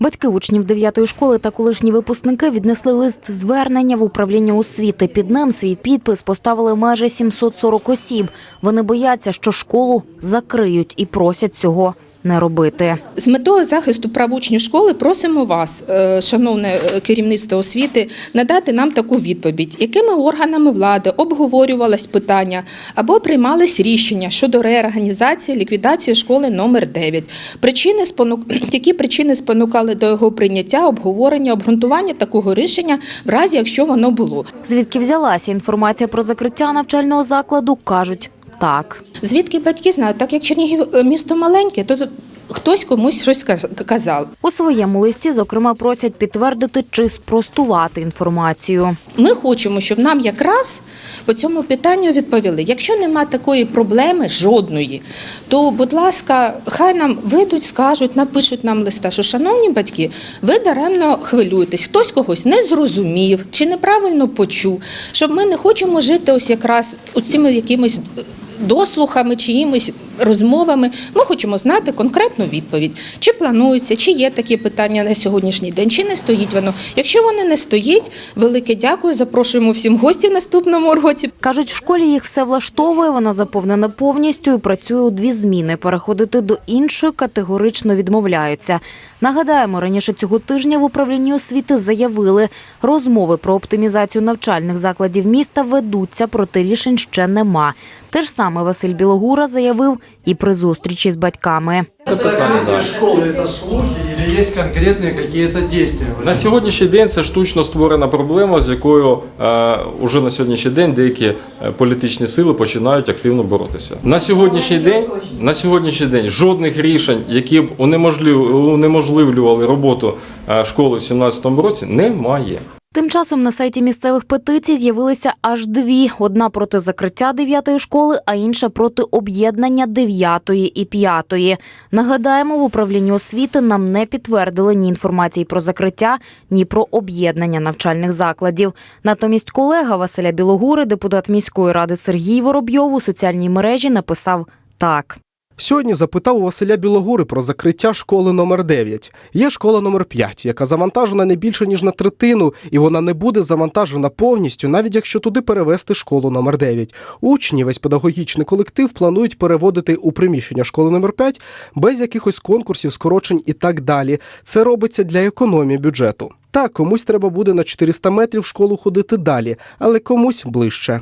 Батьки учнів 9-ї школи та колишні випускники віднесли лист звернення в управління освіти. Під ним свій підпис поставили майже 740 осіб. Вони бояться, що школу закриють і просять цього не робити. З метою захисту прав учнів школи просимо вас, е, шановне е, керівництво освіти, надати нам таку відповідь, якими органами влади обговорювалось питання або приймались рішення щодо реорганізації ліквідації школи номер 9 Причини спонук... які причини спонукали до його прийняття, обговорення, обґрунтування такого рішення, в разі якщо воно було. Звідки взялася інформація про закриття навчального закладу, кажуть так. Звідки батьки знають, так як Чернігів е, місто маленьке, то хтось комусь щось каз- казав. У своєму листі, зокрема, просять підтвердити чи спростувати інформацію. Ми хочемо, щоб нам якраз по цьому питанню відповіли. Якщо нема такої проблеми жодної, то, будь ласка, хай нам вийдуть, скажуть, напишуть нам листа, що шановні батьки, ви даремно хвилюєтесь, хтось когось не зрозумів чи неправильно почув, щоб ми не хочемо жити ось якраз цими якимись. Дослухами чи якимись розмовами ми хочемо знати конкретну відповідь, чи планується, чи є такі питання на сьогоднішній день, чи не стоїть воно. Якщо воно не стоїть, велике дякую. Запрошуємо всім гостів наступному році. Кажуть, в школі їх все влаштовує, вона заповнена повністю і працює у дві зміни. Переходити до іншої категорично відмовляються. Нагадаємо, раніше цього тижня в управлінні освіти заявили, розмови про оптимізацію навчальних закладів міста ведуться, проте рішень ще нема. Те ж саме Василь Білогура заявив і при зустрічі з батьками. Закрытие школы это слухи или есть конкретные какие-то действия? На сьогоднішній день це штучно створена проблема, з якою е, уже на сьогоднішній день деякі е, політичні сили починають активно боротися. На сьогоднішній день на сьогоднішній день жодних рішень, які б унеможлив- унеможливлювали роботу е, школи в 2017 році, немає. Тим часом на сайті місцевих петицій з'явилися аж дві: одна проти закриття 9-ї школи, а інша проти об'єднання 9-ї і 5-ї. Нагадаємо, в управлінні освіти нам не підтвердили ні інформації про закриття, ні про об'єднання навчальних закладів. Натомість колега Василя Білогури, депутат міської ради Сергій Воробйов у соціальній мережі написав так. Сьогодні запитав у Василя Білогури про закриття школи номер 9 Є школа номер 5 яка завантажена не більше ніж на третину, і вона не буде завантажена повністю, навіть якщо туди перевести школу номер 9 Учні, весь педагогічний колектив планують переводити у приміщення школи номер 5 без якихось конкурсів, скорочень і так далі. Це робиться для економії бюджету. Так, комусь треба буде на 400 метрів школу ходити далі, але комусь ближче.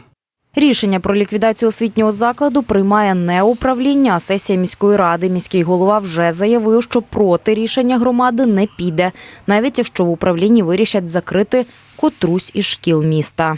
Рішення про ліквідацію освітнього закладу приймає не управління, а сесія міської ради. Міський голова вже заявив, що проти рішення громади не піде, навіть якщо в управлінні вирішать закрити котрусь із шкіл міста.